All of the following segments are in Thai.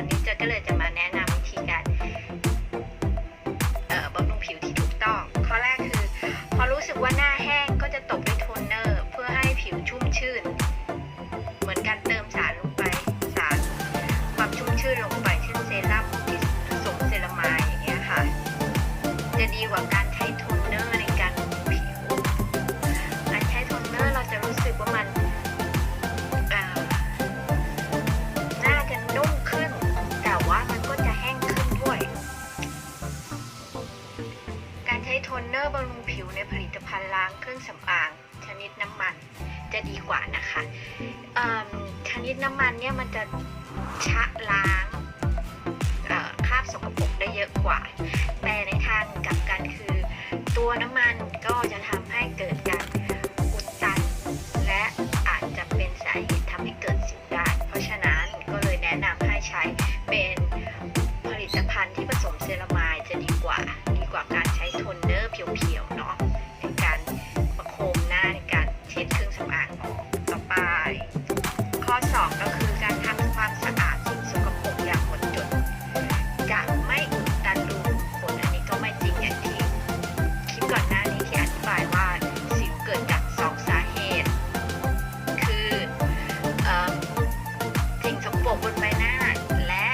วันนี้จะก็เลยจะมาแนะนำวิธีการบำรุงผิวที่ถูกต้อง ข้อแรกคือ พอรู้สึกว่าหน้าแห้งก็จะตบด้วยโทนเนอร์ เพื่อให้ผิวชุ่มชื่น เหมือนการเติมสารลงไปสารความชุ่มชื่นลงไปเช่นเซรั่มที่ผสมเซรามายอย่างเงี้ยค่ะ จะดีกว่าการ ทนเนอร์บำรุงผิวในผลิตภัณฑ์ล้างเครื่องสำอาง ชนิดน้ำมันจะดีกว่านะคะชนิดน้ำมันเนี่ยมันจะชะล้างคราบสกปรกได้เยอะกว่า แต่ในทางกลับกันคือ ตัวน้ำมันก็จะทำให้เกิดการอุดตัน และอาจจะเป็นสาเหตุทำให้เกิดสิวได้เพราะฉะนั้นก็เลยแนะนำให้ใช้เป็นผลิตภัณฑ์ที่ผสมเซราม บนใบหน้า และ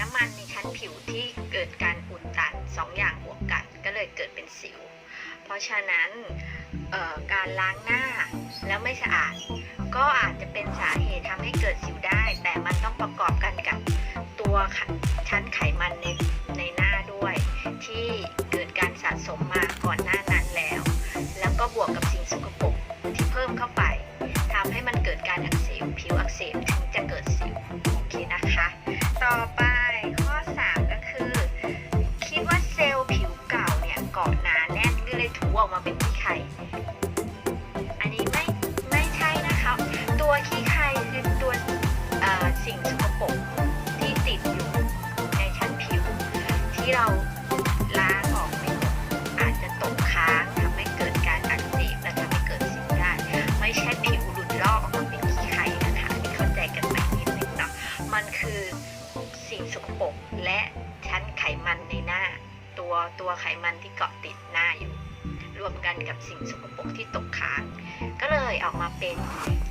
น้ำมันในชั้นผิวที่เกิดการอุดตันสองอย่างบวกกันก็เลยเกิดเป็นสิว เพราะฉะนั้นการล้างหน้าแล้วไม่สะอาด ก็อาจจะเป็นสาเหตุทำให้เกิดสิวได้ แต่มันต้องประกอบกันกับตัวชั้นไขมันในในหน้าด้วย ที่เกิดการสะสมมาก่อนหน้า มาเป็นขี้ไข่ อันนี้ไม่ไม่ใช่นะคะ ตัวขี้ไข่คือตัวสิ่งสกปรกที่ติดอยู่ในชั้นผิว ที่เราล้างออกไม่หมดอาจจะตกค้างทำให้เกิดการอักเสบและทำให้เกิดสิวได้ไม่ใช่ผิวหลุดลอกออกมาเป็นขี้ไข่นะคะนี่เข้าใจกันใหมนิดนึงเนาะมันคือสิ่งสกปรกและชั้นไขมันในหน้า ตัวตัวไขมันที่เกาะติดหน้าอยู่ รวมกันกับสิ่งสกปรกที่ตกค้าง ก็เลยออกมาเป็น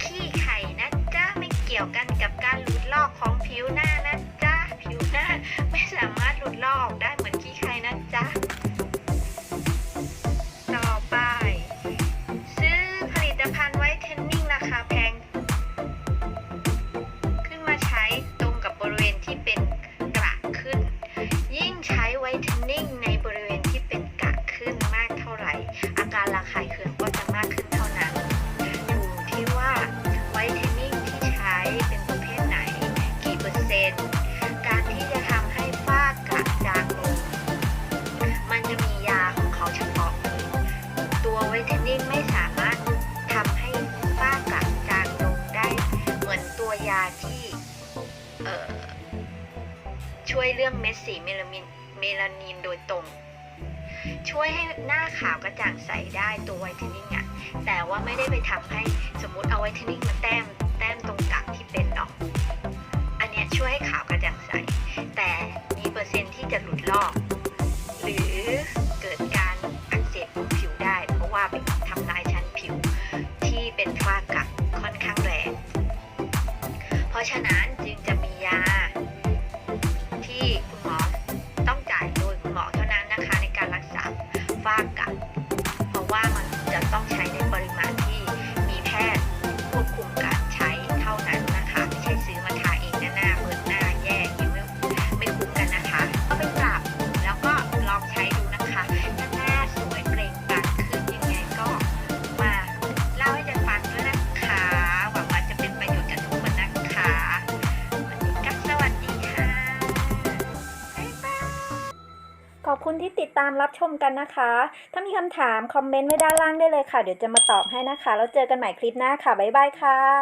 ขี้ไข่นะจ๊ะไม่เกี่ยวกันกับการหลุดลอกของผิวหน้านะจ๊ะผิวหน้าไม่สามารถ วไวท์เทนนิ่งไม่สามารถทำให้ฝ้ากระจางลงได้ เหมือนตัวยาที่ช่วยเรื่องเม็ดสีเมลามินเมลานินโดยตรง ช่วยให้หน้าขาวกระจ่างใสได้ตัวไวท์เทนนิ่งอะแต่ว่าไม่ได้ไปทำให้สมมุติเอาไวท์เทนนิ่ง เพราะฉะนั้นจึง ขอบคุณที่ติดตามรับชมกันนะคะ ถ้ามีคำถามคอมเมนต์ไว้ด้านล่างได้เลยค่ะ เดี๋ยวจะมาตอบให้นะคะ แล้วเจอกันใหม่คลิปหน้าค่ะ บ๊ายบายค่ะ